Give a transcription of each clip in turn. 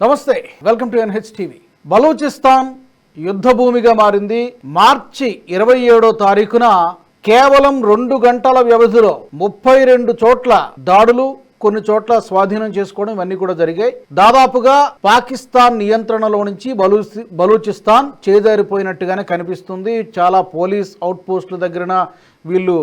నమస్తే welcome to NH TV Balochistan యుద్ధ భూమిగా మారింది. మార్చి ఇరవై ఏడో తారీఖున కేవలం రెండు గంటల వ్యవధిలో ముప్పై రెండు చోట్ల దాడులు కొన్ని చోట్ల స్వాధీనం చేసుకోవడం ఇవన్నీ కూడా జరిగాయి. దాదాపుగా పాకిస్తాన్ నియంత్రణలో నుంచి బలూ బలూచిస్తాన్ చేజారిపోయినట్టుగానే కనిపిస్తుంది. చాలా పోలీస్ అవుట్ పోస్టుల దగ్గర వీళ్ళు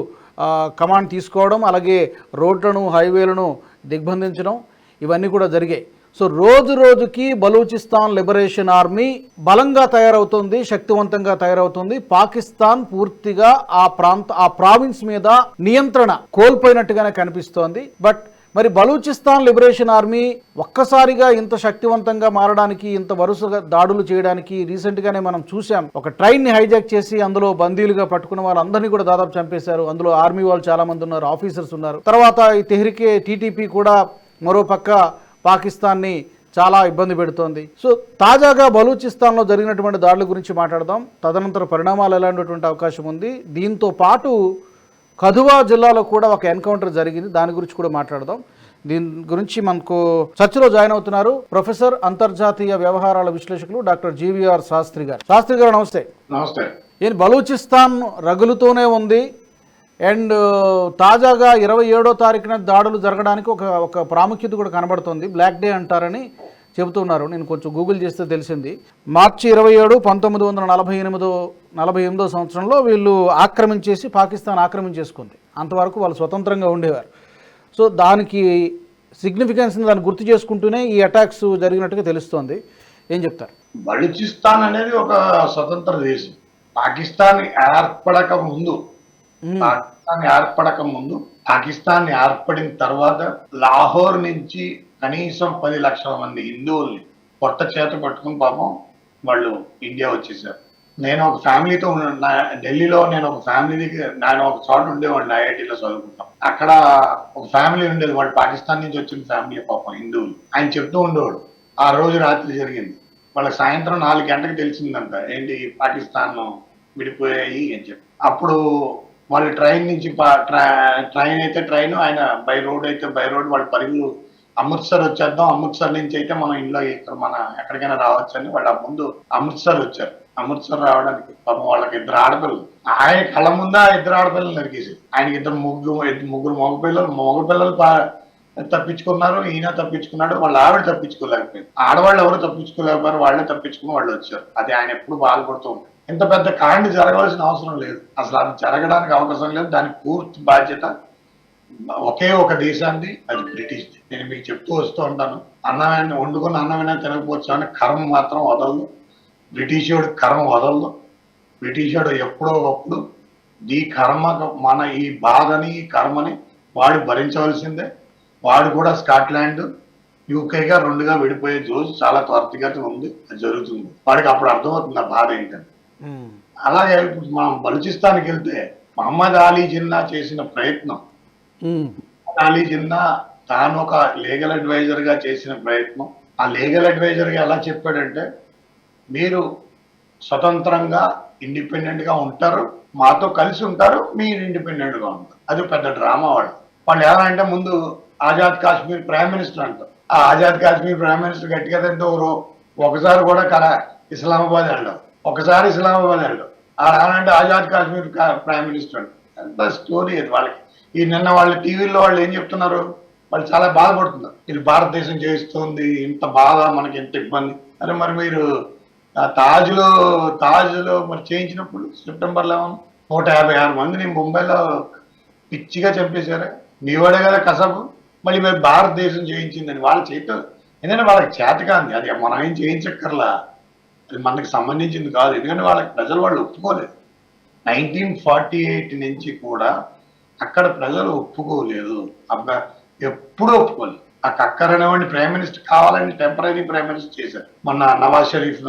కమాండ్ తీసుకోవడం అలాగే రోడ్లను హైవేలను దిగ్బంధించడం ఇవన్నీ కూడా జరిగాయి. సో రోజు రోజుకి బలూచిస్తాన్ లిబరేషన్ ఆర్మీ బలంగా తయారవుతుంది శక్తివంతంగా తయారవుతుంది. పాకిస్తాన్ పూర్తిగా ఆ ప్రాంత ఆ ప్రావిన్స్ మీద నియంత్రణ కోల్పోయినట్టుగానే కనిపిస్తోంది. బట్ మరి బలూచిస్తాన్ లిబరేషన్ ఆర్మీ ఒక్కసారిగా ఇంత శక్తివంతంగా మారడానికి ఇంత వరుసగా దాడులు చేయడానికి రీసెంట్గానే మనం చూసాం ఒక ట్రైన్ని హైజాక్ చేసి అందులో బందీలుగా పట్టుకున్న వాళ్ళందరినీ కూడా దాదాపు చంపేశారు. అందులో ఆర్మీ వాళ్ళు చాలామంది ఉన్నారు ఆఫీసర్స్ ఉన్నారు. తర్వాత ఈ తెహ్రికే టీటీపీ కూడా మరో పక్క పాకిస్తాన్ని చాలా ఇబ్బంది పెడుతోంది. సో తాజాగా బలూచిస్తాన్లో జరిగినటువంటి దాడుల గురించి మాట్లాడదాం. తదనంతర పరిణామాలు ఎలాంటిటువంటి అవకాశం ఉంది? దీంతో పాటు కధువా జిల్లాలో కూడా ఒక ఎన్కౌంటర్ జరిగింది. దాని గురించి కూడా మాట్లాడదాం. దీని గురించి మనకు చర్చలో జాయిన్ అవుతున్నారు ప్రొఫెసర్ అంతర్జాతీయ వ్యవహారాల విశ్లేషకులు డాక్టర్ జీవీఆర్ శాస్త్రి గారు. శాస్త్రి గారు నమస్తే. నమస్తే. ఈయన బలూచిస్తాన్ రగులుతూనే ఉంది. అండ్ తాజాగా ఇరవై ఏడో తారీఖున దాడులు జరగడానికి ఒక ఒక ప్రాముఖ్యత కూడా కనబడుతుంది. బ్లాక్ డే అంటారని చెబుతున్నారు. నేను కొంచెం గూగుల్ చేస్తే తెలిసింది. మార్చి ఇరవై ఏడు పంతొమ్మిది వందల నలభై ఎనిమిదో నలభై ఎనిమిదో సంవత్సరంలో వీళ్ళు ఆక్రమించేసి పాకిస్తాన్ ఆక్రమించేసుకుంది అంతవరకు వాళ్ళు స్వతంత్రంగా ఉండేవారు. సో దానికి సిగ్నిఫికెన్స్ని దాన్ని గుర్తు చేసుకుంటూనే ఈ అటాక్స్ జరిగినట్టుగా తెలుస్తోంది. ఏం చెప్తారు? బలూచిస్తాన్ అనేది ఒక స్వతంత్ర దేశం. పాకిస్తాన్ ఏర్పడక ముందు. పాకిస్తాన్ ఏర్పడక ముందు పాకిస్తాన్ ఏర్పడిన తర్వాత లాహోర్ నుంచి కనీసం పది లక్షల మంది హిందువుల్ని కొత్త చేత పట్టుకుని పాపం వాళ్ళు ఇండియా వచ్చేసారు. నేను ఒక ఫ్యామిలీతో నా- ఢిల్లీలో నేను ఒక ఫ్యామిలీ దగ్గర నేను ఒక చోట ఉండేవాడిని ఐఐటీలో చదువుకుంటాం. అక్కడ ఒక ఫ్యామిలీ ఉండేది వాళ్ళు పాకిస్తాన్ నుంచి వచ్చిన ఫ్యామిలీ పాపం హిందువులు. ఆయన చెప్తూ ఉండేవాడు ఆ రోజు రాత్రి జరిగింది. వాళ్ళకి సాయంత్రం నాలుగు గంటలకు తెలిసిందంట ఏంటి పాకిస్తాన్ విడిపోయాయి అని చెప్పి. అప్పుడు వాళ్ళు ట్రైన్ నుంచి ట్రైన్ అయితే ట్రైన్ ఆయన బై రోడ్ అయితే బై రోడ్ వాళ్ళు పరుగులు అమృత్సర్ వచ్చేద్దాం అమృత్సర్ నుంచి అయితే మనం ఇంట్లో ఇక్కడ మన ఎక్కడికైనా రావచ్చు అని వాళ్ళు ఆ ముందు అమృత్సర్ వచ్చారు. అమృత్సర్ రావడానికి పాపం వాళ్ళకి ఇద్దరు ఆడపిల్లలు. ఆయన కళ్ళ ముందే ఆ ఇద్దరు ఆడపిల్లలు నరికేసి ఆయనకి ఇద్దరు ముగ్గురు ముగ్గురు మగపిల్లలు పిల్లలు మగ పిల్లలు పా- తప్పించుకున్నారు ఈయన తప్పించుకున్నాడు వాళ్ళ ఆవిడ తప్పించుకోలేకపోయింది. ఆడవాళ్ళు ఎవరు తప్పించుకోలేకపోయారు వాళ్ళే తప్పించుకుని వాళ్ళు వచ్చారు. అది ఆయన ఎప్పుడు బాధపడుతూ ఉంటారు. ఇంత పెద్ద కాండి జరగవలసిన అవసరం లేదు. అసలు అది జరగడానికి అవకాశం లేదు. దానికి పూర్తి బాధ్యత ఒకే ఒక దేశాన్ని అది బ్రిటిష్. నేను మీకు చెప్తూ వస్తూ ఉంటాను. అన్నమైన వండుకుని అన్నమైనా తినకపోవచ్చు అని కర్మ మాత్రం వదలదు. బ్రిటిష్ వాడు కర్మ వదలదు. బ్రిటిష్ వాడు ఎప్పుడో ఒకప్పుడు ఈ కర్మ మన ఈ బాధని ఈ కర్మని వాడు భరించవలసిందే. వాడు కూడా స్కాట్లాండ్ యూకేగా రెండుగా విడిపోయే రోజు చాలా త్వరితగతి ఉంది. అది జరుగుతుంది. వాడికి అప్పుడు అర్థమవుతుంది ఆ బాధ ఏంటంటే అలాగే ఇప్పుడు మనం బలూచిస్తాన్కి వెళ్తే మహమ్మద్ అలీ జిన్నా చేసిన ప్రయత్నం. అలీ జిన్నా తాను ఒక లీగల్ అడ్వైజర్గా చేసిన ప్రయత్నం. ఆ లీగల్ అడ్వైజర్గా ఎలా చెప్పాడంటే మీరు స్వతంత్రంగా ఇండిపెండెంట్గా ఉంటారు మాతో కలిసి ఉంటారు మీరు ఇండిపెండెంట్గా ఉంటారు. అది పెద్ద డ్రామా వాళ్ళు వాళ్ళు ఎలా అంటే ముందు ఆజాద్ కాశ్మీర్ ప్రైమ్ మినిస్టర్ అంటారు ఆ ఆజాద్ కాశ్మీర్ ప్రైమ్ మినిస్టర్ గట్టిగా తింటూ ఒకసారి కూడా కర ఇస్లామాబాద్ వెళ్ళాం ఒకసారి ఇస్లామాబాద్ వెళ్ళాడు ఆ రానంటే ఆజాద్ కాశ్మీర్ ప్రైమ్ మినిస్టర్ ఎంత స్టోరీ అది వాళ్ళకి. ఈ నిన్న వాళ్ళ టీవీలో వాళ్ళు ఏం చెప్తున్నారు? వాళ్ళు చాలా బాధపడుతున్నారు. ఇది భారతదేశం చేస్తుంది ఇంత బాధ మనకి ఎంత ఇబ్బంది. అరే మరి మీరు ఆ తాజ్లో తాజ్లో మరి చేయించినప్పుడు సెప్టెంబర్ లెవెన్ నూట యాభై ఆరు మందిని ముంబైలో పిచ్చిగా చంపేశారు. మీ వాడే కదా కసబు. మళ్ళీ మీరు భారతదేశం చేయించిందని వాళ్ళు చేయటం. ఎందుకంటే వాళ్ళకి చేతకాంది అది మనం ఏం చేయించక్కర్లా. మనకి సంబంధించింది కాదు. ఎందుకంటే వాళ్ళకి ప్రజలు వాళ్ళు ఒప్పుకోలేదు. నైన్టీన్ ఫార్టీ ఎయిట్ నుంచి కూడా అక్కడ ప్రజలు ఒప్పుకోలేదు. అబ్బా ఎప్పుడూ ఒప్పుకోలేదు. ఆ కక్కర్ అనేవాడిని ప్రైమ్ మినిస్టర్ కావాలని టెంపరీ ప్రైమ్ మినిస్టర్ చేశారు. మొన్న నవాజ్ షరీఫ్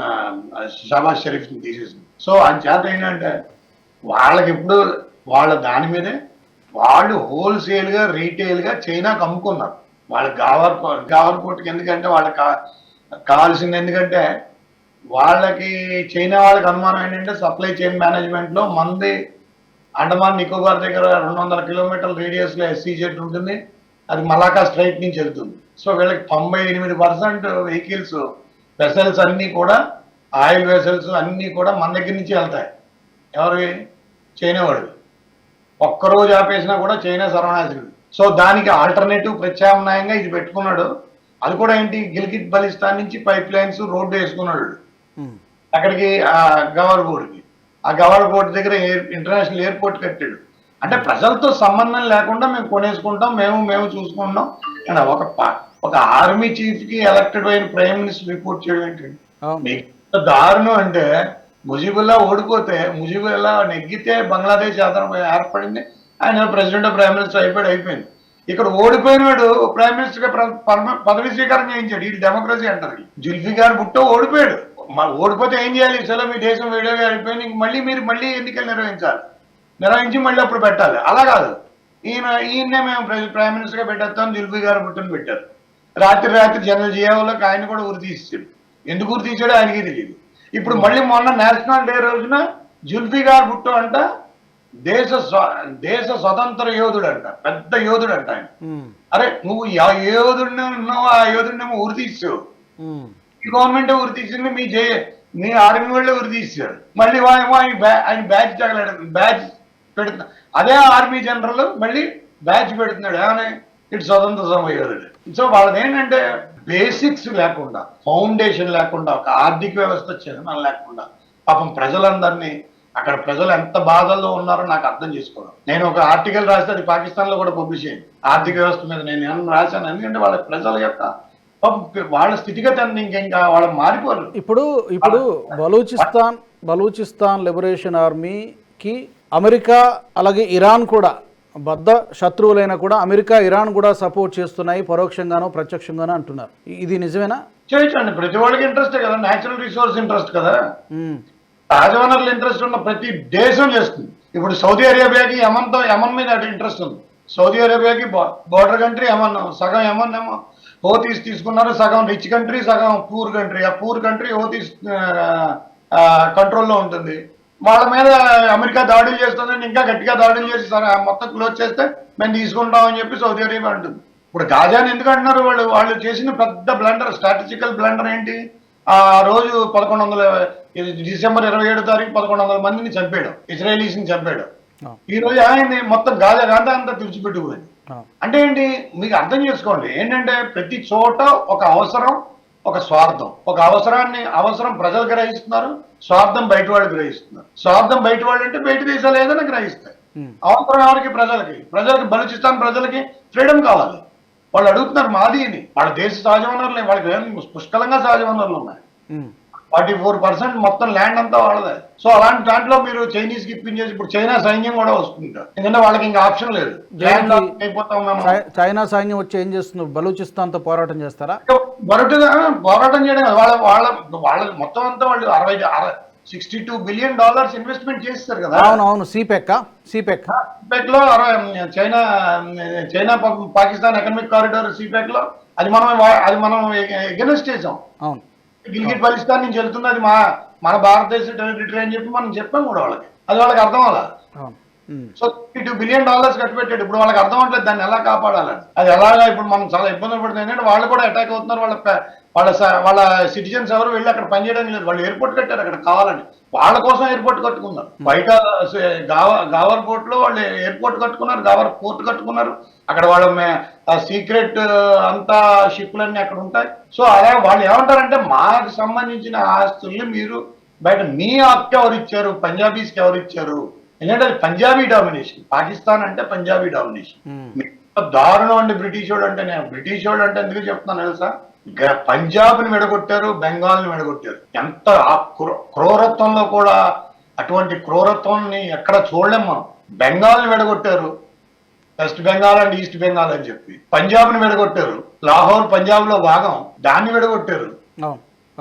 షహబాజ్ షరీఫ్ని తీసేసింది. సో ఆయన చేత ఏంటంటే వాళ్ళకి ఇప్పుడు వాళ్ళ దాని మీదే వాళ్ళు హోల్సేల్గా రీటైల్గా చైనాకు అమ్ముకున్నారు. వాళ్ళ గావర్ గావర్ ఎందుకంటే వాళ్ళకి కా- కావాల్సింది ఎందుకంటే వాళ్ళకి చైనా వాళ్ళకి అనుమానం ఏంటంటే సప్లై చైన్ మేనేజ్మెంట్లో మంది అండమాన్ నికోబార్ దగ్గర రెండు వందల కిలోమీటర్ల రేడియస్లో ఎస్సీ జెట్ ఉంటుంది. అది మలాకా స్ట్రైట్ నుంచి వెళ్తుంది. సో వీళ్ళకి తొంభై ఎనిమిది పర్సెంట్ వెహికల్స్ వెసల్స్ అన్నీ కూడా ఆయిల్ వెసల్స్ అన్నీ కూడా మన దగ్గర నుంచి వెళ్తాయి. ఎవరివి చైనా వాడివి ఒక్కరోజు ఆపేసినా కూడా చైనా సర్వనాశనం. సో దానికి ఆల్టర్నేటివ్ ప్రత్యామ్నాయంగా ఇది పెట్టుకున్నాడు. అది కూడా ఏంటి? గిల్గిట్ బలిస్తాన్ నుంచి పైప్ లైన్స్ రోడ్డు వేసుకున్నాడు. అక్కడికి ఆ గవర్బోర్డ్కి ఆ గవర్బోర్డ్ దగ్గర ఇంటర్నేషనల్ ఎయిర్పోర్ట్ కట్టాడు. అంటే ప్రజలతో సంబంధం లేకుండా మేము కొనేసుకుంటాం మేము మేము చూసుకుంటాం అని ఒక ఒక ఆర్మీ చీఫ్కి ఎలక్టెడ్ అయిన ప్రైమ్ మినిస్టర్ రిపోర్ట్ చేయడం ఏంటండి దారుణం అంటే ముజిబుల్లా ఓడిపోతే ముజిబుల్లా నెగ్గితే బంగ్లాదేశ్ ఆధారం ఏర్పడింది. ఆయన ప్రెసిడెంట్ ప్రైమ్ మినిస్టర్ అయిపోయాడు అయిపోయింది. ఇక్కడ ఓడిపోయినాడు ప్రైమ్ మినిస్టర్గా పదవి స్వీకారం చేయించాడు. ఈ డెమోక్రసీ అంటారు. జుల్ఫికార్ భుట్టో ఓడిపోయాడు. మ- ఓడిపోతే ఏం చేయాలి? చలో మీ దేశం వేడిగా అయిపోయింది. మళ్ళీ మీరు మళ్ళీ ఎన్నికలు నిర్వహించాలి. నిర్వహించి మళ్ళీ అప్పుడు పెట్టాలి. అలా కాదు. ఈయన ఈయన్నే మేము ప్ర- ప్రైమ్ మినిస్టర్గా పెట్టేస్తాం. జుల్ఫికార్ భుట్టోని పెట్టారు. రాత్రి రాత్రి జనరల్ జియావులకు ఆయన కూడా ఉరి తీసాడు ఎందుకు ఉరి తీసాడో ఆయనకి తెలియదు. ఇప్పుడు మళ్ళీ మొన్న నేషనల్ డే రోజున జుల్ఫికార్ భుట్టో అంట దేశ దేశ స్వతంత్ర యోధుడు అంట. పెద్ద యోధుడు అంట ఆయన. అరే నువ్వు ఆ యోధుడిని ఉన్నావు? ఆ యోధుడినేమో ఉరి తీసావు ఈ గవర్నమెంట్ ఉరి తీసింది మీ జే మీ ఆర్మీ వాళ్ళే ఉరి తీశారు. మళ్ళీ ఆయన బ్యా ఆయన బ్యాచ్ తగలడు బ్యాచ్ పెడుతున్నా. అదే ఆర్మీ జనరల్ మళ్ళీ బ్యాచ్ పెడుతున్నాడు. ఏమని? ఇటు స్వతంత్ర సమయోధుడు సో వాళ్ళది ఏంటంటే బేసిక్స్ లేకుండా ఫౌండేషన్ లేకుండా ఒక ఆర్థిక వ్యవస్థ చిహ్నం లేకుండా పాపం ప్రజలందరినీ అక్కడ ప్రజలు ఎంత బాధల్లో ఉన్నారో నాకు అర్థం చేసుకోవడం. నేను ఒక ఆర్టికల్ రాస్తే అది పాకిస్తాన్లో కూడా పబ్లిష్ అయ్యింది. ఆర్థిక వ్యవస్థ మీద నేను ఏమన్నా రాశాను? ఎందుకంటే వాళ్ళ ప్రజల యొక్క వాళ్ళ స్థితిగతి వాళ్ళు మారిపోరు. ఇప్పుడు ఇప్పుడు బలూచిస్తాన్ బలూచిస్తాన్ లిబరేషన్ ఆర్మీకి అమెరికా అలాగే ఇరాన్ కూడా బద్ద శత్రువులైన కూడా అమెరికా ఇరాన్ కూడా సపోర్ట్ చేస్తున్నాయి పరోక్షంగానో ప్రత్యక్షంగానో అంటున్నారు. ఇది నిజమేనా? చేయొచ్చండి. ప్రతి వాళ్ళకి ఇంట్రెస్ట్ కదా నేచురల్ రిసోర్స్ ఇంట్రెస్ట్ కదా. సహజ వనరుల ఇంట్రెస్ట్ ఉన్న ప్రతి దేశం చేస్తుంది. ఇప్పుడు సౌదీ అరేబియాకి యమన్తో యమన్ మీద ఇంట్రెస్ట్ ఉంది. సౌదీ అరేబియాకి బోర్డర్ కంట్రీ యమన్ సగం యమన్ ఏమో హోతీస్ తీసుకున్నారు సగం రిచ్ కంట్రీ సగం పూర్ కంట్రీ. ఆ పూర్ కంట్రీ హోతీస్ కంట్రోల్లో ఉంటుంది. వాళ్ళ మీద అమెరికా దాడులు చేస్తుందంటే ఇంకా గట్టిగా దాడులు చేసి సరే మొత్తం క్లోజ్ చేస్తే మేము తీసుకుంటాం అని చెప్పి సౌదీ అరేబియా అంటుంది. ఇప్పుడు గాజాని ఎందుకు అంటున్నారు వాళ్ళు? వాళ్ళు చేసిన పెద్ద బ్లండర్ స్ట్రాటజికల్ బ్లండర్ ఏంటి? ఆ రోజు పదకొండు వందల డిసెంబర్ ఇరవై ఏడు తారీఖు పదకొండు వందల మందిని చంపాడు ఇజ్రాయలీస్ని చంపాడు ఈ రోజు ఆయన్ని మొత్తం గాజా గాంధా అంతా తుడిచిపెట్టుకుపోయింది. అంటే ఏంటి? మీకు అర్థం చేసుకోండి. ఏంటంటే ప్రతి చోట ఒక అవసరం ఒక స్వార్థం. ఒక అవసరాన్ని అవసరం ప్రజలు గ్రహిస్తున్నారు స్వార్థం బయట వాళ్ళు గ్రహిస్తున్నారు. స్వార్థం బయట వాళ్ళు అంటే బయట దేశాలు ఏదైనా గ్రహిస్తాయి. అవసరం ఎవరికి? ప్రజలకి. ప్రజలకి బలూచిస్తాన్ ప్రజలకి ఫ్రీడమ్ కావాలి. వాళ్ళు అడుగుతున్నారు మాది అని వాళ్ళ దేశ సహజ వనరులు వాళ్ళకి పుష్కలంగా సహజ వనరులు ఉన్నాయి ఫార్టీ ఫోర్ పర్సెంట్ మొత్తం ల్యాండ్ అంతా వాళ్ళదే. సో అలాంటి దాంట్లో మీరు చైనీస్కి ఇప్పించేసి ఇప్పుడు చైనా సైన్యం కూడా వస్తుంది ఎందుకంటే వాళ్ళకి ఇంకా ఆప్షన్ లేదు. చైనా సైన్యం వచ్చి ఏం చేస్తుంది? బలూచిస్తాన్తో పోరాటం చేస్తారా? పోరాటం చేయడం. వాళ్ళ వాళ్ళ వాళ్ళ మొత్తం అంతా వాళ్ళు అరవై sixty two billion dollars investment చేస్తారు కదా. అవును అవును CPEC. CPEC సిపెక్లో China China Pakistan economic corridor సిపెక్లో అది మనం అది మనం ఎగనెస్ట్ చేసాం. అవును. గిల్గిట్ బలిస్తాన్ నుంచి వెళ్తుంది అది మా మన భారతదేశ టెరిటరీ అని చెప్పి మనం చెప్పాం కూడా వాళ్ళకి. అది వాళ్ళకి అర్థం um, so two billion dollars కట్టి పెట్టాడు ఇప్పుడు వాళ్ళకి అర్థం అవట్లేదు దాన్ని ఎలా కాపాడాలని. అది ఎలాగా ఇప్పుడు మనం చాలా ఇబ్బందులు పడుతుంది ఎందుకంటే వాళ్ళు కూడా అటాక్ అవుతున్నారు వాళ్ళ వాళ్ళ స- వాళ్ళ సిటిజన్స్ ఎవరు వెళ్ళి అక్కడ పనిచేయడానికి లేదు. వాళ్ళు ఎయిర్పోర్ట్ కట్టారు అక్కడ కావాలని. వాళ్ళ కోసం ఎయిర్పోర్ట్ కట్టుకున్నారు. బయట స- గావ గావర్ పోర్ట్లో వాళ్ళు ఎయిర్పోర్ట్ కట్టుకున్నారు గావర్ పోర్ట్ కట్టుకున్నారు. అక్కడ వాళ్ళ సీక్రెట్ అంతా షిప్లన్నీ అక్కడ ఉంటాయి. సో అలా వాళ్ళు ఏమంటారంటే మాకు సంబంధించిన ఆస్తుల్ని మీరు బయట మీ హక్కు ఎవరు ఇచ్చారు? పంజాబీస్కి ఎవరు ఇచ్చారు? ఎందుకంటే అది పంజాబీ డామినేషన్ పాకిస్తాన్ అంటే పంజాబీ డామినేషన్ ఎంత దారుణం అండి బ్రిటిష్ వాడు అంటే నేను బ్రిటిష్ వాడు అంటే ఎందుకు చెప్తున్నాను తెలుసా? పంజాబ్ని విడగొట్టారు బెంగాల్ని విడగొట్టారు. ఎంత ఆ క్రూ- క్రూరత్వంలో కూడా అటువంటి క్రూరత్వాన్ని ఎక్కడ చూడలేం మనం. బెంగాల్ని విడగొట్టారు west Bengal and east Bengal అని చెప్పి. పంజాబ్ని విడగొట్టారు లాహోర్ పంజాబ్లో భాగం దాన్ని విడగొట్టారు.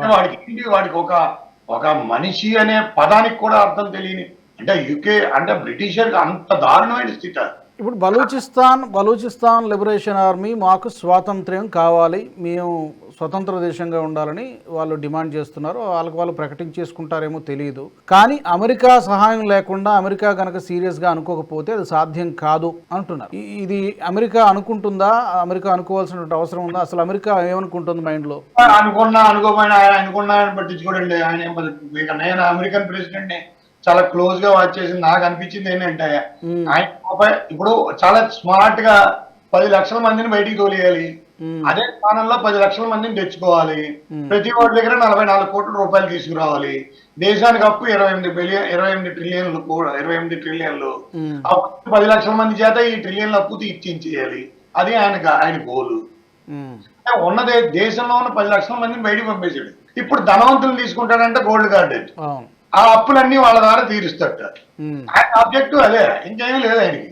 వాడికి ఏంటి? వాడికి ఒక ఒక మనిషి అనే పదానికి కూడా అర్థం తెలియని అంటే యూకే అంటే బ్రిటిషర్ అంత దారుణమైన స్థితి. ఇప్పుడు బలూచిస్తాన్ బలూచిస్తాన్ లిబరేషన్ ఆర్మీ మాకు స్వాతంత్ర్యం కావాలి. మేము స్వతంత్ర దేశంగా ఉండాలని వాళ్ళు డిమాండ్ చేస్తున్నారు. వాళ్ళకి వాళ్ళు ప్రకటించేసుకుంటారేమో తెలియదు కానీ అమెరికా సహాయం లేకుండా అమెరికా కనుక సీరియస్గా అనుకోకపోతే అది సాధ్యం కాదు అంటున్నారు. ఇది అమెరికా అనుకుంటుందా? అమెరికా అనుకోవాల్సినటువంటి అవసరం ఉందా? అసలు అమెరికా ఏమనుకుంటుంది మైండ్లో? అనుకున్నా అనుకోపోయినా ఆయన అనుకున్నా ఆయన పట్టించుకోడండి ఆయన నేను అమెరికన్ ప్రెసిడెంట్ చాలా క్లోజ్గా వాచ్ చేసి నాకు అనిపించింది ఏంటంటే. ఆయన పాప- ఇప్పుడు చాలా స్మార్ట్గా పది లక్షల మందిని బయటికి తోలేయాలి. అదే స్థానంలో పది లక్షల మందిని తెచ్చుకోవాలి. ప్రతి వాడి దగ్గర నలభై నాలుగు కోట్ల రూపాయలు తీసుకురావాలి దేశానికి అప్పు ఇరవై ఎనిమిది బిలియన్ ఇరవై ఎనిమిది ట్రిలియన్లు కూడా ఇరవై ఎనిమిది ట్రిలియన్లు. అప్పు పది లక్షల మంది చేత ఈ ట్రిలియన్ల అప్పు తీర్చేయాలి అది ఆయన ఆయన గోలు. ఉన్నదే దేశంలో ఉన్న పది లక్షల మందిని బయటికి పంపేశాడు ఇప్పుడు ధనవంతులు తీసుకుంటాడంటే గోల్డ్ కార్డ్ ఆ అప్పులన్నీ వాళ్ళ ద్వారా తీరుస్తాడు. ఆయన ఆబ్జెక్టివ్ అదే ఇంకేమీ లేదు ఆయనకి.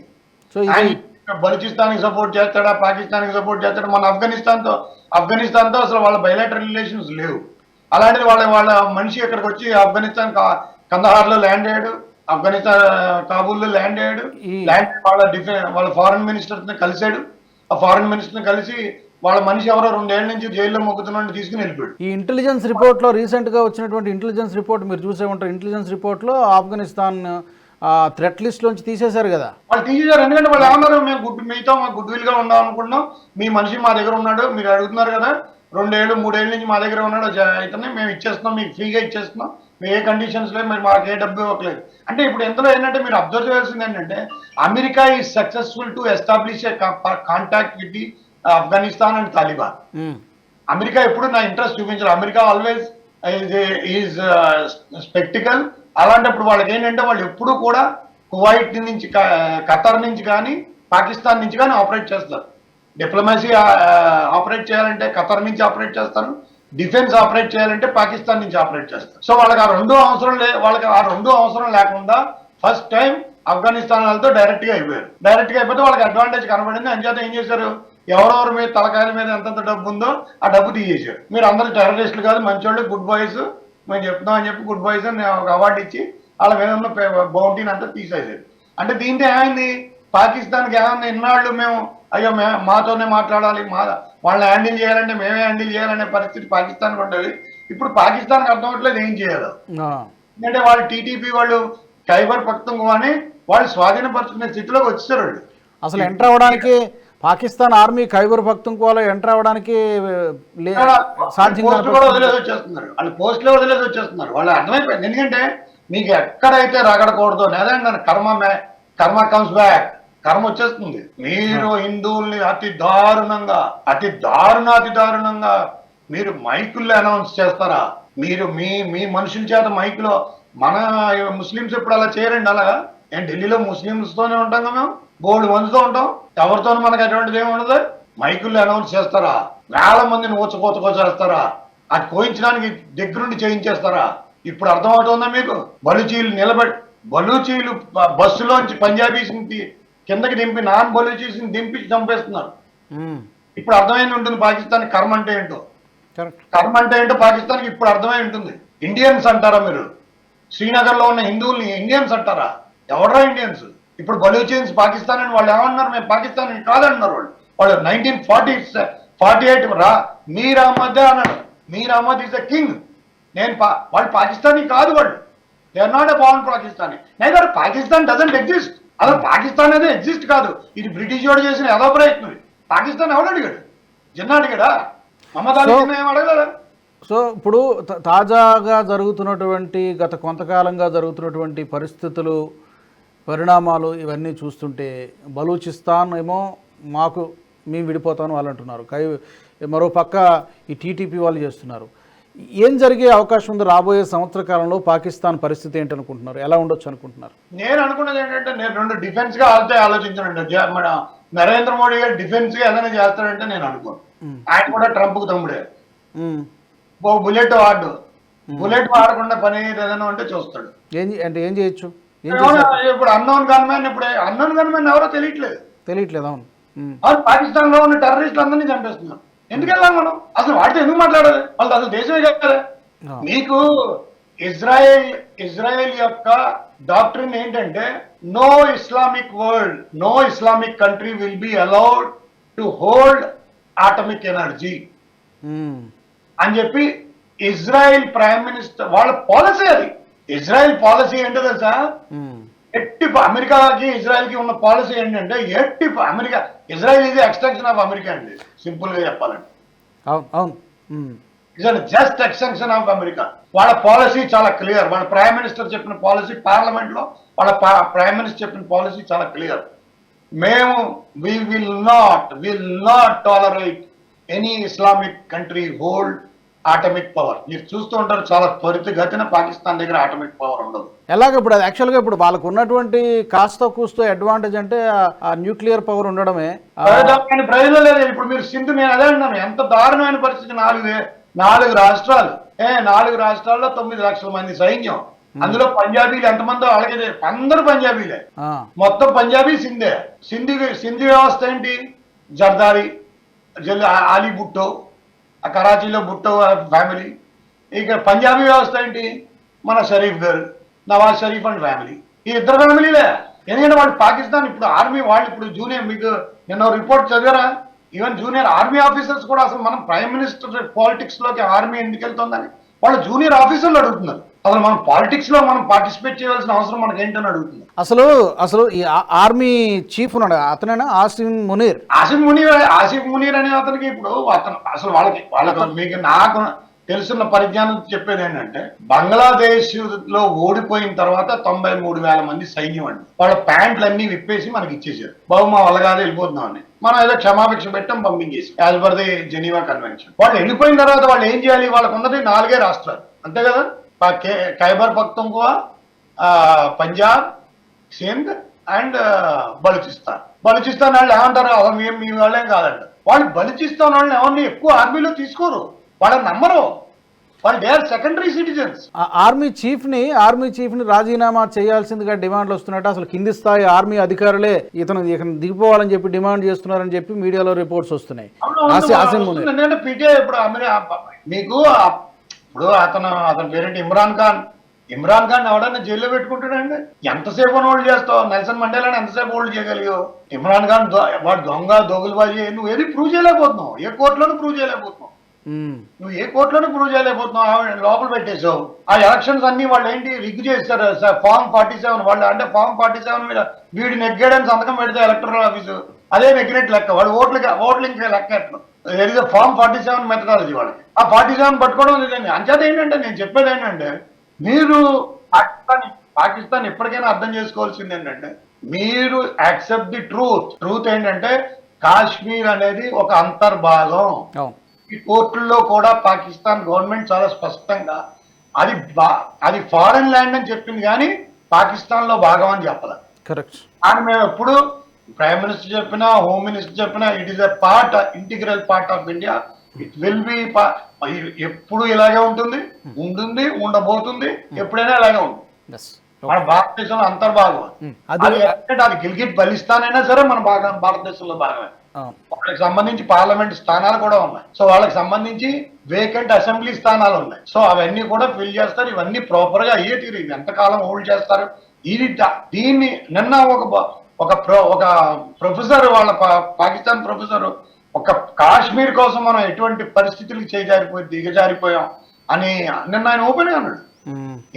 సో ఇది ఆయన బలూచిస్తాన్ సపోర్ట్ చేస్తాడా పాకిస్తాన్ సపోర్ట్ చేస్తాడా మన ఆఫ్ఘనిస్తాన్తో ఆఫ్ఘనిస్తాన్తో అసలు వాళ్ళ బయలాటరల్ రిలేషన్స్ లేవు. అలాంటిది వాళ్ళ వాళ్ళ మనిషి ఇక్కడికి వచ్చి ఆఫ్ఘనిస్తాన్ కందహార్లో ల్యాండ్ అయ్యాడు ఆఫ్ఘనిస్తాన్ కాబూల్లో ల్యాండ్ అయ్యాడు ల్యాండ్ వాళ్ళ డిఫెన్స్ వాళ్ళ ఫారెన్ మినిస్టర్ని కలిశాడు. ఆ ఫారెన్ మినిస్టర్ని కలిసి వాళ్ళ మనిషి ఎవరో రెండేళ్ళ నుంచి జైల్లో మొక్కుతున్నాడు తీసుకుని వెళ్ళిపోయాడు. ఈ ఇంటెలిజెన్స్ రిపోర్ట్లో రీసెంట్గా వచ్చినటువంటి ఇంటెలిజెన్స్ రిపోర్ట్ మీరు చూసే ఉంటారు. ఇంటెలిజెన్స్ రిపోర్ట్లో ఆఫ్ఘనిస్తాన్ థ్రెట్ లిస్ట్లోంచి తీసేశారు కదా. వాళ్ళు తీసేశారు. ఎందుకంటే వాళ్ళు ఏమన్నారు? మేము గుడ్ మీతో మా గుడ్ విల్గా ఉందాం అనుకుంటున్నాం. మీ మనిషి మా దగ్గర ఉన్నాడు. మీరు అడుగుతున్నారు కదా రెండేళ్ళు మూడేళ్ళ నుంచి మా దగ్గర ఉన్నాడు. ఇతన్ని మేము ఇచ్చేస్తున్నాం. మీకు ఫ్రీగా ఇచ్చేస్తున్నాం. మీ ఏ కండిషన్స్ లేదు మీరు మాకు ఏ డబ్బు ఇవ్వట్లేదు. అంటే ఇప్పుడు ఎంతలో ఏంటంటే మీరు అబ్జర్వ్ చేయాల్సింది ఏంటంటే America is successful to establish contact with the Afghanistan and Taliban. America ఎప్పుడు నా ఇంట్రెస్ట్ చూపించారు అమెరికా ఆల్వేస్ ఈజ్ స్పెక్టికల్ అలాంటప్పుడు వాళ్ళకి ఏంటంటే వాళ్ళు ఎప్పుడు కూడా కువైట్ నుంచి ఖతర్ నుంచి కానీ పాకిస్తాన్ నుంచి కానీ ఆపరేట్ చేస్తారు. డిప్లొమసీ ఆపరేట్ చేయాలంటే ఖతర్ నుంచి ఆపరేట్ చేస్తారు. డిఫెన్స్ ఆపరేట్ చేయాలంటే పాకిస్తాన్ నుంచి ఆపరేట్ చేస్తారు. సో వాళ్ళకి ఆ రెండు అవసరం లే వాళ్ళకి ఆ రెండు అవసరం లేకుండా ఫస్ట్ టైం ఆఫ్ఘనిస్తాన్ వాళ్ళతో డైరెక్ట్గా అయిపోయారు. డైరెక్ట్గా అయిపోతే వాళ్ళకి అడ్వాంటేజ్ కనబడింది. అంచేత ఏం చేశారు? ఎవరెవరి మీద తలకాయల మీద ఎంతెంత డబ్బు ఉందో ఆ డబ్బు తీసేశారు. మీరు అందరూ టెర్రరిస్టులు కాదు మంచోళ్ళు గుడ్ బాయ్స్ మేము చెప్తాం అని చెప్పి గుడ్ బాయ్స్ అని ఒక అవార్డు ఇచ్చి వాళ్ళ మీద ఉన్న బౌంటీని అంతా తీసేసారు అంటే దీంతో ఏమైంది? పాకిస్తాన్కి ఏమైంది ఇన్నాళ్ళు మేము అయ్యో మే మాతోనే మాట్లాడాలి మా వాళ్ళని హ్యాండిల్ చేయాలంటే మేమే హ్యాండిల్ చేయాలనే పరిస్థితి పాకిస్తాన్కి ఉండేది. ఇప్పుడు పాకిస్తాన్కి అర్థం అవ్వట్లేదు ఏం చేయాలో. ఎందుకంటే వాళ్ళు టీటీపీ వాళ్ళు ఖైబర్ పఖ్తుంగ్వాని వాళ్ళు స్వాధీనపరుచుకునే స్థితిలోకి వచ్చేసారు అసలు ఎంటర్ అవ్వడానికి పాకిస్తాన్ ఆర్మీ ఖైబర్ పఖ్తుంక్వాలో ఎంటర్ అవ్వడానికి లే- వదిలేసి వచ్చేస్తున్నారు. వాళ్ళు పోస్టులే వదిలేసి వచ్చేస్తున్నారు. వాళ్ళు అర్థమైపోయింది. ఎందుకంటే మీకు ఎక్కడైతే రగడకూడదో లేదంటే కర్మ మే- కర్మ కమ్స్ బ్యాక్ కర్మ వచ్చేస్తుంది. మీరు హిందువుల్ని అతి దారుణంగా అతి దారుణ అతి దారుణంగా మీరు మైకుల్లో అనౌన్స్ చేస్తారా? మీరు మీ మీ మనుషుల చేత మైకులో మన ముస్లిమ్స్ ఎప్పుడు అలా చేయరండి అలాగా? నేను ఢిల్లీలో ముస్లిమ్స్ తోనే ఉంటాం కదా మేము? బోల్డ్ మందితో ఉంటాం? ఎవరితో మనకు అటువంటిది ఏమి ఉండదు. మైకుల్లో అనౌన్స్ చేస్తారా? వేల మందిని ఊచకోతకోచేస్తారా అది కోయించడానికి దగ్గరుండి చేయించేస్తారా? ఇప్పుడు అర్థమవుతుందా మీకు? బలుచీలు నిలబడి బలూచీలు బస్సులోంచి పంజాబీస్ని కిందకి దింపి నాన్ బలూచీస్ని దింపి చంపేస్తున్నారు. ఇప్పుడు అర్థమైంది ఉంటుంది పాకిస్తాన్ కర్మ అంటే ఏంటో. కర్మ అంటే ఏంటో పాకిస్తాన్కి ఇప్పుడు అర్థమై ఉంటుంది. ఇండియన్స్ అంటారా మీరు? శ్రీనగర్లో ఉన్న హిందువుల్ని ఇండియన్స్ అంటారా? ఎవడరా ఇండియన్స్? ఇప్పుడు బలూచియన్స్ పాకిస్తాన్ అని వాళ్ళు ఏమన్నారు? మేము పాకిస్తాన్ అని కాదన్నారు వాళ్ళు. వాళ్ళు నైన్టీన్ ఫార్టీ ఫార్టీ ఎయిట్ రా మీర్ అహ్మద్ అన్నాడు. Mir Ahmed is the king నేను పా- వాళ్ళు పాకిస్తానీ కాదు వాళ్ళు. They are not a born Pakistani neither Pakistan doesn't exist అసలు పాకిస్తాన్ అనేది ఎగ్జిస్ట్ కాదు. ఇది బ్రిటిష్ వాడు చేసిన ఏదో ప్రయత్నం. పాకిస్తాన్ ఎవడు అడిగాడు? జిన్నా అడిగాడా? మమతా ఏం అడగలేదా? సో ఇప్పుడు తాజాగా జరుగుతున్నటువంటి గత కొంతకాలంగా జరుగుతున్నటువంటి పరిస్థితులు పరిణామాలు ఇవన్నీ చూస్తుంటే బలూచిస్తాన్ ఏమో మాకు మేము విడిపోతాను వాళ్ళు అంటున్నారు. కై మరో పక్క ఈ టీటీపీ వాళ్ళు చేస్తున్నారు. ఏం జరిగే అవకాశం ఉంది రాబోయే సంవత్సర కాలంలో పాకిస్తాన్ పరిస్థితి ఏంటనుకుంటున్నారు? ఎలా ఉండొచ్చు అనుకుంటున్నారు? నేను అనుకున్నది ఏంటంటే నేను రెండు డిఫెన్స్గా ఆల్తే ఆలోచించానండి. జ- మన నరేంద్ర మోడీ గారు డిఫెన్స్గా ఏదైనా చేస్తాడంటే నేను అనుకోను. ఆయన కూడా ట్రంప్కు తమ్ముడే బుల్లెట్ వాడు. బుల్లెట్ వాడకుండా పని ఏదైనా ఉంటే చూస్తాడు. ఏం అంటే ఏం చేయొచ్చు? ఇప్పుడు అన్నోన్ గన్మెన్ ఇప్పుడు అన్నోన్ గన్మెన్ ఎవరో తెలియట్లేదు. తెలియట్లేదు అవును. పాకిస్తాన్లో ఉన్న టెర్రరిస్టులు అందరినీ చంపేస్తున్నారు. ఎందుకు వెళ్ళాం మనం? అసలు వాడితో ఎందుకు మాట్లాడాలి వాళ్ళు అసలు దేశమే ఆ. మీకు ఇజ్రాయెల్ ఇజ్రాయెల్ యొక్క డాక్టరీన్ ఏంటంటే no Islamic world no Islamic country will be allowed to hold atomic energy అని చెప్పి ఇజ్రాయెల్ ప్రైమ్ మినిస్టర్ వాళ్ళ పాలసీ అది. ఇజ్రాయెల్ పాలసీ ఏంటో తెలుసా? ఎట్టి అమెరికాకి ఇజ్రాయెల్కి ఉన్న పాలసీ ఏంటంటే ఎట్టి అమెరికా ఇజ్రాయెల్ ఇది ఎక్స్టెన్షన్ ఆఫ్ అమెరికా అండి. సింపుల్గా చెప్పాలంటే. జస్ట్ ఎక్స్టెన్షన్ ఆఫ్ అమెరికా వాళ్ళ పాలసీ చాలా క్లియర్ వాళ్ళ ప్రైమ్ మినిస్టర్ చెప్పిన పాలసీ పార్లమెంట్లో వాళ్ళ ప్రైమ్ మినిస్టర్ చెప్పిన పాలసీ చాలా క్లియర్ మేము we will not will not tolerate any Islamic country hold atomic power. మీరు చూస్తూ ఉంటారు చాలా త్వరితగతిన పాకిస్తాన్ దగ్గర ఆటమిక్ పవర్ ఉండదు. ఎలాగ ఇప్పుడు అది యాక్చువల్గా ఇప్పుడు వాళ్ళకు ఉన్నటువంటి కాస్త కూస్తో అడ్వాంటేజ్ అంటే ఆ- న్యూక్లియర్ పవర్ ఉండడమే. ప్రయోజనం లేదు. ఇప్పుడు మీరు సింధు నేను అదే అంటున్నాను. ఎంత దారుణమైన పరిస్థితి నాలుగు నాలుగు రాష్ట్రాలు. ఏ నాలుగు రాష్ట్రాల్లో తొమ్మిది లక్షల మంది సైన్యం. అందులో పంజాబీలు ఎంతమందో అలాగే అందరూ పంజాబీలే. మొత్తం పంజాబీ సింధే. సింధు సింధు వ్యవస్థ ఏంటి? జర్దారి జల్ ఆలీ భుట్టో ఆ కరాచీలో భుట్టో ఫ్యామిలీ. ఇక పంజాబీ వ్యవస్థ ఏంటి? మన షరీఫ్ గారు నవాజ్ షరీఫ్ అండ్ ఫ్యామిలీ. ఈ ఇద్దరు ఫ్యామిలీలే. ఎందుకంటే వాళ్ళు పాకిస్తాన్ ఇప్పుడు ఆర్మీ వాళ్ళు ఇప్పుడు జూనియర్ మీకు నిన్న రిపోర్ట్ చదివారా? ఈవెన్ జూనియర్ ఆర్మీ ఆఫీసర్స్ కూడా అసలు మనం ప్రైమ్ మినిస్టర్ పాలిటిక్స్లోకి ఆర్మీ ఎందుకు వెళ్తుందని. వాళ్ళు జూనియర్ ఆఫీసర్లు అడుగుతున్నారు. అసలు మనం పాలిటిక్స్లో మనం పార్టిసిపేట్ చేయాల్సిన అవసరం మనకి ఏంటని అడుగుతున్నారు అసలు అసలు ఈ ఆర్మీ చీఫ్ ఉన్నాడు అతనేనా? ఆసిమ్ మునీర్. ఆసిఫ్ మునీర్ ఆసిఫ్ మునీర్ అనే అతనికి ఇప్పుడు అతను అసలు వాళ్ళకి వాళ్ళకి మీకు నాకు తెలుసున్న పరిజ్ఞానం చెప్పేది ఏంటంటే బంగ్లాదేశ్లో ఓడిపోయిన తర్వాత తొంభై మూడు వేల మంది సైన్యం అండి. వాళ్ళ ప్యాంట్లు అన్ని విప్పేసి మనకి ఇచ్చేసారు బాబు మా వల్ల కాదు వెళ్ళిపోతున్నామని మనం ఏదో క్షమాభిక్ష పెట్టాం పంపించేసి as per the Geneva convention. వాళ్ళు వెళ్ళిపోయిన తర్వాత వాళ్ళు ఏం చేయాలి? వాళ్ళకు ఉన్నది నాలుగే రాష్ట్రాలు. అంతే కదా? ఖైబర్ పఖ్తుంకువా ఆ, పంజాబ్ సింధ్ అండ్ బలూచిస్తాన్. బలూచిస్తాన్ వాళ్ళు ఏమంటారు? మేము మీ వాళ్ళేం కాదంట. వాళ్ళు బలూచిస్తాన్ వాళ్ళని ఎవరిని ఎక్కువ ఆర్మీలో తీసుకోరు. వాళ్ళని నమ్మరు. వాళ్ళు దే ఆర్ సెకండరీ సిటిజన్స్. ఆ ఆర్మీ చీఫ్ని ఆర్మీ చీఫ్ని రాజీనామా చేయాల్సిందిగా డిమాండ్లు వస్తున్నట్టు అసలు కింది స్థాయి ఆర్మీ అధికారులే ఇతను ఇతను దిగిపోవాలని చెప్పి డిమాండ్ చేస్తున్నారని చెప్పి మీడియాలో రిపోర్ట్స్ వస్తున్నాయి. పిటిఐ ఇప్పుడు మీకు ఇప్పుడు అతను అతని పేరేంటి? ఇమ్రాన్ ఖాన్. ఇమ్రాన్ ఖాన్ ఎవడన్నా జైల్లో పెట్టుకుంటాడండి? ఎంతసేపు హోల్డ్ చేస్తావు? నెల్సన్ మండేలాని ఎంతసేపు హోల్డ్ చేయగలిగావు? ఇమ్రాన్ ఖాన్ వాడు దొంగ దొంగలబాజీ నువ్వు ఏది ప్రూవ్ చేయలేకపోతున్నావు? ఏ కోర్టులోనూ ప్రూవ్ చేయలేకపోతున్నావు? నువ్వు ఏ కోర్టులోనూ ప్రూవ్ చేయలేకపోతున్నావు? ఆవిడ లోపల పెట్టేశావు. ఆ ఎలక్షన్స్ అన్ని వాళ్ళు ఏంటి రిగ్ చేస్తారు ఫామ్ ఫార్టీ సెవెన్. వాళ్ళు అంటే ఫామ్ ఫార్టీ సెవెన్ మీద వీడు నెగ్గాడని సంతకం పెడితే ఎలక్టరల్ ఆఫీసు. అదే నెగ్గినట్టు లెక్క. వాడు ఓట్లకి ఓట్లు ఇంకా లెక్క ఎట్లా? ఏదో ఫామ్ ఫార్టీ సెవెన్ మెథడాలజీ వాళ్ళకి ఆ ఫార్టీ సెవెన్ పట్టుకోవడం లేదండి అంచేత ఏంటంటే నేను చెప్పేది ఏంటంటే మీరు పాకిస్తాన్ పాకిస్తాన్ ఎప్పటికైనా అర్థం చేసుకోవాల్సింది ఏంటంటే మీరు యాక్సెప్ట్ ది ట్రూత్ ట్రూత్ ఏంటంటే కాశ్మీర్ అనేది ఒక అంతర్భాగం. ఈ కోర్టుల్లో కూడా పాకిస్తాన్ గవర్నమెంట్ చాలా స్పష్టంగా అది అది ఫారెన్ ల్యాండ్ అని చెప్పింది కానీ పాకిస్తాన్లో భాగం అని చెప్పాలి. కరెక్ట్ కానీ మేము ఎప్పుడు ప్రైమ్ మినిస్టర్ చెప్పినా హోమ్ మినిస్టర్ చెప్పినా it is a part integral part of India it will be ఎప్పుడు ఇలాగే ఉంటుంది ఉంటుంది ఉండబోతుంది ఎప్పుడైనా ఇలాగే ఉంటుంది. మన భారతదేశంలో అంతర్భాగం ఉమ్, అది అది గిల్గిట్ బలిస్తాన్ అయినా సరే మన భాగం భారతదేశంలో భాగమే. వాళ్ళకి సంబంధించి పార్లమెంట్ స్థానాలు కూడా ఉన్నాయి. సో వాళ్ళకి సంబంధించి వేకెంట్ అసెంబ్లీ స్థానాలు ఉన్నాయి. సో అవన్నీ కూడా ఫిల్ చేస్తారు. ఇవన్నీ ప్రాపర్గా అయ్యే తీరు. ఎంతకాలం హోల్డ్ చేస్తారు? ఇది దీన్ని నిన్న ఒక ఒక ప్రొ ఒక ప్రొఫెసర్ వాళ్ళ పాకిస్తాన్ ప్రొఫెసర్ ఒక కాశ్మీర్ కోసం మనం ఎటువంటి పరిస్థితులకు చేజారిపోయి దిగజారిపోయాం అని నిన్న ఆయన ఓపెన్ అన్నాడు.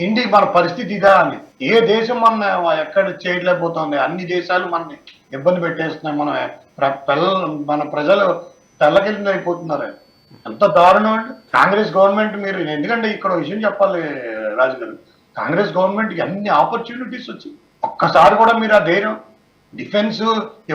ఇండి మన పరిస్థితి ఇదా అని. ఏ దేశం మన ఎక్కడ చేయలేకపోతుంది అన్ని దేశాలు మనని ఇబ్బంది పెట్టేస్తున్నాయి. మన పిల్ల మన ప్రజలు తెల్లకింద అయిపోతున్నారు. ఎంత దారుణం అండి. కాంగ్రెస్ గవర్నమెంట్ మీరు ఎందుకంటే ఇక్కడ విషయం చెప్పాలి రాజు గారు కాంగ్రెస్ గవర్నమెంట్ అన్ని ఆపర్చునిటీస్ వచ్చి ఒక్కసారి కూడా మీరు ఆ ధైర్యం డిఫెన్స్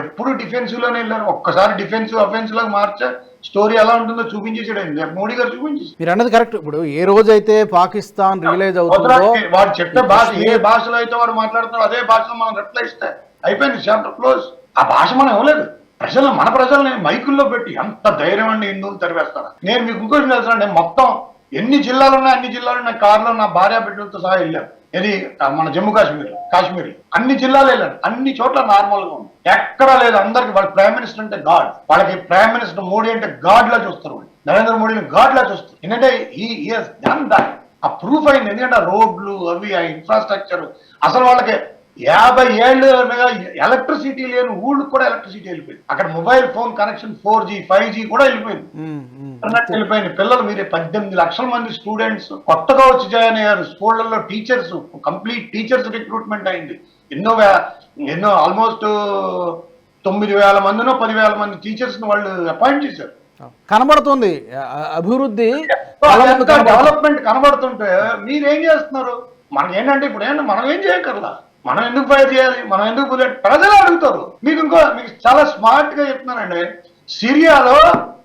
ఎప్పుడు డిఫెన్స్లోనే వెళ్ళారు ఒక్కసారి డిఫెన్స్ అఫెన్స్లోకి మార్చే స్టోరీ ఎలా ఉంటుందో చూపించేసాడు మోడీ గారు చూపించేసి మీరు అన్నది కరెక్ట్ ఇప్పుడు ఏ రోజైతే పాకిస్తాన్ రియలైజ్ అవుతుందో వాడు చెప్పే భాష ఏ భాషలో అయితే వాడు మాట్లాడుతున్నాడో అదే భాషలో మనం రిప్లై ఇస్తే అయిపోయింది. చాప్టర్ క్లోజ్ ఆ భాష మనం ఇవ్వలేదు. ప్రజలు మన ప్రజల్ని మైకుల్లో పెట్టి ఎంత ధైర్యం అండి హిందువులు తెరవేస్తారా? నేను మీకు ఇంకోటి తెలుసండి మొత్తం ఎన్ని జిల్లాలు ఉన్నాయి అన్ని జిల్లాలు నా కారులో నా భార్య బిడ్డలతో సహా వెళ్ళాను ఇది మన జమ్మూ కాశ్మీర్ కాశ్మీర్. అన్ని జిల్లాలు వెళ్ళాను. అన్ని చోట్ల నార్మల్గా ఉంది. ఎక్కడా లేదు. అందరికి వాళ్ళ ప్రైమ్ మినిస్టర్ అంటే గాడ్ వాళ్ళకి ప్రైమ్ మినిస్టర్ మోడీ అంటే గాడ్ లా చూస్తారు నరేంద్ర మోడీని గాడ్ లా చూస్తారు. ఎందుకంటే ఈ డన్ దాట్ ఆ ప్రూఫ్ అయింది ఎందుకంటే రోడ్లు అవి ఆ ఇన్ఫ్రాస్ట్రక్చర్ అసలు వాళ్ళకి యాభై ఏళ్ళు ఎలక్ట్రిసిటీ లేని ఊళ్ళు కూడా ఎలక్ట్రిసిటీ వెళ్ళిపోయింది. అక్కడ mobile phone connection four G five G కూడా వెళ్ళిపోయింది. ఇంటర్నెట్ వెళ్ళిపోయింది. పిల్లలు మీరే పద్దెనిమిది లక్షల మంది స్టూడెంట్స్ కొత్తగా వచ్చి జాయిన్ అయ్యారు. స్కూళ్ళల్లో టీచర్స్ కంప్లీట్ టీచర్స్ రిక్రూట్మెంట్ అయింది. ఎన్నో ఎన్నో ఆల్మోస్ట్ తొమ్మిది వేల మందినో పదివేల మంది టీచర్స్ వాళ్ళు అపాయింట్ చేశారు. కనబడుతుంది. అభివృద్ధి. డెవలప్మెంట్ కనబడుతుంటే మీరేం చేస్తున్నారు? మనకి ఏంటంటే ఇప్పుడు ఏంటంటే మనం ఏం చేయక్కర్లా? మనం ఎందుకు ఫైర్ చేయాలి? మనం ఎందుకు బుల్లెట్ ప్రజలు అడుగుతారు. మీకు ఇంకో మీకు చాలా స్మార్ట్గా చెప్తున్నానండి. సిరియాలో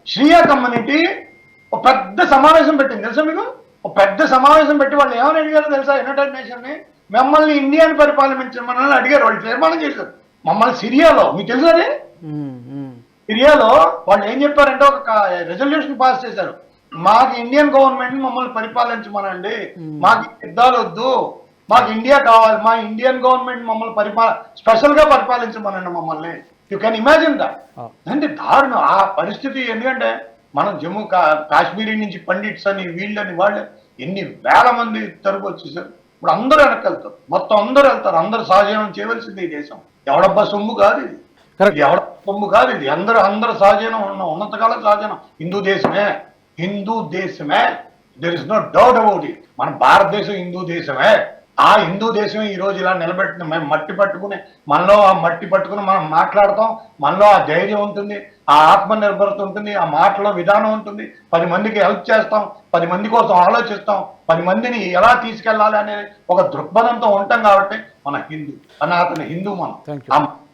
షియా కమ్యూనిటీ ఒక పెద్ద సమావేశం పెట్టింది. తెలుసా మీకు? ఒక పెద్ద సమావేశం పెట్టి వాళ్ళు ఏమని అడిగారో తెలుసా? యునైటెడ్ నేషన్ని మిమ్మల్ని ఇండియాని పరిపాలించమని అడిగారు. వాళ్ళు తీర్మానం చేశారు. మమ్మల్ని సిరియాలో మీకు తెలుసా అది? ఉమ్, ఉమ్. సిరియాలో వాళ్ళు ఏం చెప్పారంటే ఒక రెజల్యూషన్ పాస్ చేశారు. మాకు ఇండియన్ గవర్నమెంట్ మమ్మల్ని పరిపాలించమనండి. మాకు యుద్ధాలు వద్దు. మాకు ఇండియా కావాలి. మా ఇండియన్ గవర్నమెంట్ మమ్మల్ని పరిపాల స్పెషల్గా పరిపాలించమనండి మమ్మల్ని. You can imagine that Oh. అంటే దారుణం. ఆ పరిస్థితి ఎందుకంటే మనం జమ్మూ కా- కాశ్మీరీ నుంచి పండిట్స్ అని వీళ్ళని వాళ్ళు ఎన్ని వేల మంది తరపు వచ్చేసారు ఇప్పుడు అందరూ వెనక్కి వెళ్తారు మొత్తం అందరూ వెళ్తారు. అందరూ సహజీవనం చేయవలసింది ఈ దేశం. ఎవడబ్బా సొమ్ము కాదు ఇది. ఎవడ సొమ్ము కాదు ఇది. అందరూ అందరూ సహజనం ఉన్న ఉన్నతకాలం సహజనం హిందూ దేశమే. హిందూ దేశమే. There is no doubt about it మన భారతదేశం హిందూ దేశమే. ఆ హిందూ దేశం ఈ రోజు ఇలా నిలబెట్టిన మేము మట్టి పట్టుకుని మనలో ఆ మట్టి పట్టుకుని మనం మాట్లాడతాం. మనలో ఆ ధైర్యం ఉంటుంది ఆ ఆత్మ నిర్భరత ఉంటుంది ఆ మాటలో విధానం ఉంటుంది. పది మందికి హెల్ప్ చేస్తాం పది మంది కోసం ఆలోచిస్తాం పది మందిని ఎలా తీసుకెళ్ళాలి అనే ఒక దృక్పథంతో ఉంటాం కాబట్టి మన హిందూ అతని హిందూ మనం.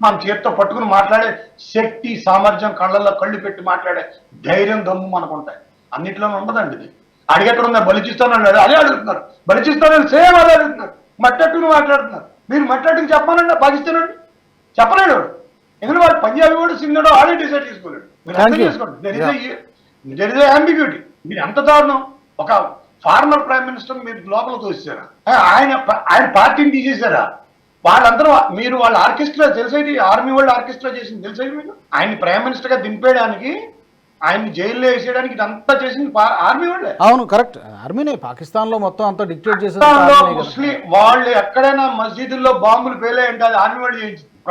మనం చేత్తో పట్టుకుని మాట్లాడే శక్తి సామర్థ్యం కళ్ళల్లో కళ్ళు పెట్టి మాట్లాడే ధైర్యం దమ్ము మనకు ఉంటాయి అన్నిట్లోనూ ఉండదండి ఇది. అడిగెక్కడ ఉందా బలిచిస్తాను అన్నాడు అదే అడుగుతున్నారు. బలిచిస్తాను సేమ్ అదే అడుగుతున్నారు. మట్టట్టును మాట్లాడుతున్నారు. మీరు మట్టట్టుకు చెప్పానండి పాకిస్తాన్ వాడు? చెప్పలేడు. ఎందుకంటే వాడు పంజాబీ వాడు సింగడు ఆడే డిసైడ్ చేసుకోలేడు. మీరు అర్థం. చేసుకోండి. దెర్ ఇస్ అంబిగ్యూటీ మీరు ఎంత దారుణం. ఒక ఫార్మర్ ప్రైమ్ మినిస్టర్ మీరు లోపల తోసారా ఆయన ఆయన పార్టీని తీసేశారా? వాళ్ళందరూ మీరు వాళ్ళ ఆర్కెస్ట్రా తెలిసేది ఆర్మీ వాళ్ళు ఆర్కెస్ట్రా చేసింది తెలిసేది మీకు? ఆయన ప్రైమ్ మినిస్టర్గా దింపేయడానికి ఆయన్ని జైల్లో వేసేయడానికి ఇదంతా చేసింది ఆర్మీ వాళ్ళే. అవును కరెక్ట్. ఆర్మీనే పాకిస్తాన్లో మొత్తం అంతా డిక్టేట్ చేసేది కదా. ముస్లిం వాళ్ళు ఎక్కడైనా మసీదుల్లో బాంబులు పేలేయంటే అది ఆర్మీ వాళ్ళు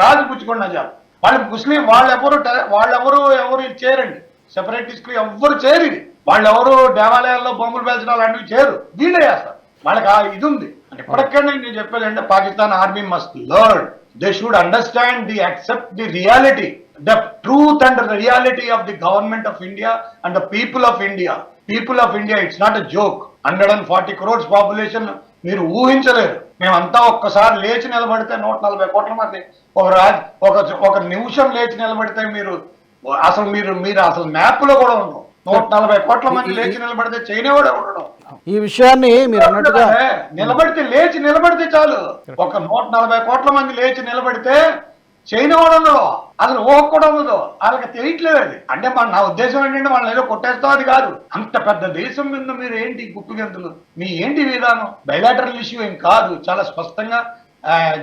రాజు పుచ్చుకోండి నిజాలు వాళ్ళు ముస్లిం వాళ్ళు ఎవరు వాళ్ళెవరు ఎవరు ఇది చేయరండి. సెపరేటిస్టులు ఎవ్వరు చేయరు ఇది. వాళ్ళు ఎవరు దేవాలయాల్లో బాంబులు పేల్చడం అలాంటివి చేయరు. వీళ్ళే చేస్తారు. వాళ్ళకి ఆ ఇది ఉంది. అంటే ఇప్పటికైనా నేను చెప్పేది అంటే Pakistan army must learn. They should understand the accept the reality. The truth and reality of the government of India and the people of India people of India it's not a joke hundred and forty crores population మీరు ఊహించలేరు. మేమంతా ఒక్కసారి లేచి నిలబడితే నూట నలభై కోట్ల మంది. ఒక రాజ్ ఒక ఒక నిమిషం లేచి నిలబడితే మీరు అసలు మీరు మీరు అసలు మ్యాప్లో కూడా ఉండరు. నూట నలభై కోట్ల మంది లేచి నిలబడితే చైనా కూడా ఉండడం. ఈ విషయాన్ని మీరు అన్నట్టుగా నిలబడితే లేచి నిలబడితే చాలు. ఒక నూట నలభై కోట్ల మంది లేచి నిలబడితే చైనా కూడా ఉండదు అసలు ఊహ కూడా ఉండదు వాళ్ళకి తెలియట్లేదు అది. అంటే మన నా ఉద్దేశం ఏంటంటే వాళ్ళని ఏదో కొట్టేస్తాం అది కాదు. అంత పెద్ద దేశం మీద మీరు ఏంటి గుప్పిగంతులు మీ ఏంటి విధానం? బయలాటరల్ ఇష్యూ ఏం కాదు. చాలా స్పష్టంగా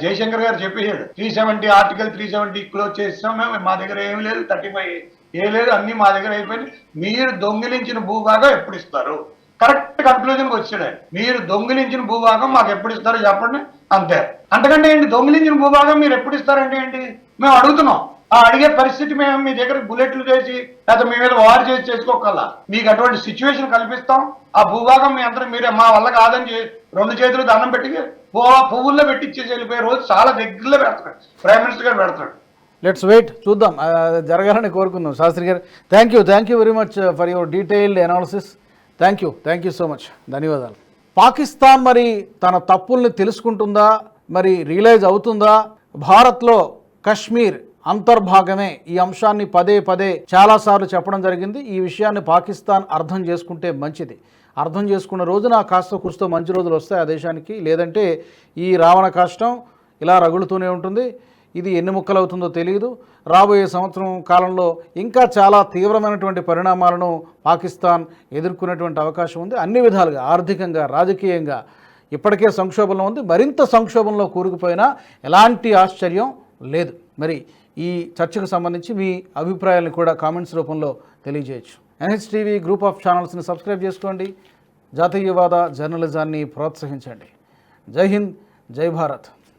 జయశంకర్ గారు చెప్పేశాడు. Three seventy article three seventy close చేస్తాం మేము. మా దగ్గర ఏమి లేదు. థర్టీ ఫైవ్ ఏ లేదు. అన్ని మా దగ్గర అయిపోయింది మీరు దొంగిలించిన భూభాగం ఎప్పుడు ఇస్తారు? కరెక్ట్ కన్క్లూజన్కి వచ్చాడు. మీరు దొంగిలించిన భూభాగం మాకు ఎప్పుడు ఇస్తారో చెప్పండి. అంతే. అంతకంటే ఏంటి? దొంగిలించిన భూభాగం మీరు ఎప్పుడు ఇస్తారంటే ఏంటి? మేము అడుగుతున్నాం. ఆ అడిగే పరిస్థితి మేము మీ దగ్గర బుల్లెట్లు చేసి లేదా మీ మీద వార్ చేసి చేసుకోగల మీకు అటువంటి సిచ్యువేషన్ కల్పిస్తాం. ఆ భూభాగం మీ అందరూ మీరే మా వల్ల కాదని రెండు చేతులు దండం పెట్టి పువ్వు- పువ్వుల్లో పెట్టించేసి వెళ్ళిపోయే రోజు చాలా దగ్గరలో పెడతాడు. ప్రైమ్ మినిస్టర్ గారు పెడతాడు. లెట్స్ వెయిట్ చూద్దాం. జరగాలని కోరుకుందాం. శాస్త్రి గారు thank you thank you very much for your detailed analysis thank you thank you so much ధన్యవాదాలు. పాకిస్తాన్ మరి తన తప్పుల్ని తెలుసుకుంటుందా? మరి రియలైజ్ అవుతుందా? భారత్లో కశ్మీర్ అంతర్భాగమే ఈ అంశాన్ని పదే పదే చాలాసార్లు చెప్పడం జరిగింది. ఈ విషయాన్ని పాకిస్తాన్ అర్థం చేసుకుంటే మంచిది. అర్థం చేసుకున్న రోజున కాస్త కుస్తో మంచి రోజులు వస్తాయి ఆ దేశానికి. లేదంటే ఈ రావణ కష్టం ఇలా రగులుతూనే ఉంటుంది. ఇది ఎన్ని ముక్కలు అవుతుందో తెలియదు రాబోయే సంవత్సరం కాలంలో ఇంకా చాలా తీవ్రమైనటువంటి పరిణామాలను పాకిస్తాన్ ఎదుర్కొనేటువంటి అవకాశం ఉంది. అన్ని విధాలుగా ఆర్థికంగా రాజకీయంగా ఇప్పటికే సంక్షోభంలో ఉంది. మరింత సంక్షోభంలో కూరుకుపోయినా ఎలాంటి ఆశ్చర్యం లేదు. మరి ఈ చర్చకు సంబంధించి మీ అభిప్రాయాలను కూడా కామెంట్స్ రూపంలో తెలియజేయచ్చు. ఎన్హెచ్టీవీ గ్రూప్ ఆఫ్ ఛానల్స్ని సబ్స్క్రైబ్ చేసుకోండి. జాతీయవాద జర్నలిజాన్ని ప్రోత్సహించండి. జై హింద్ జై భారత్.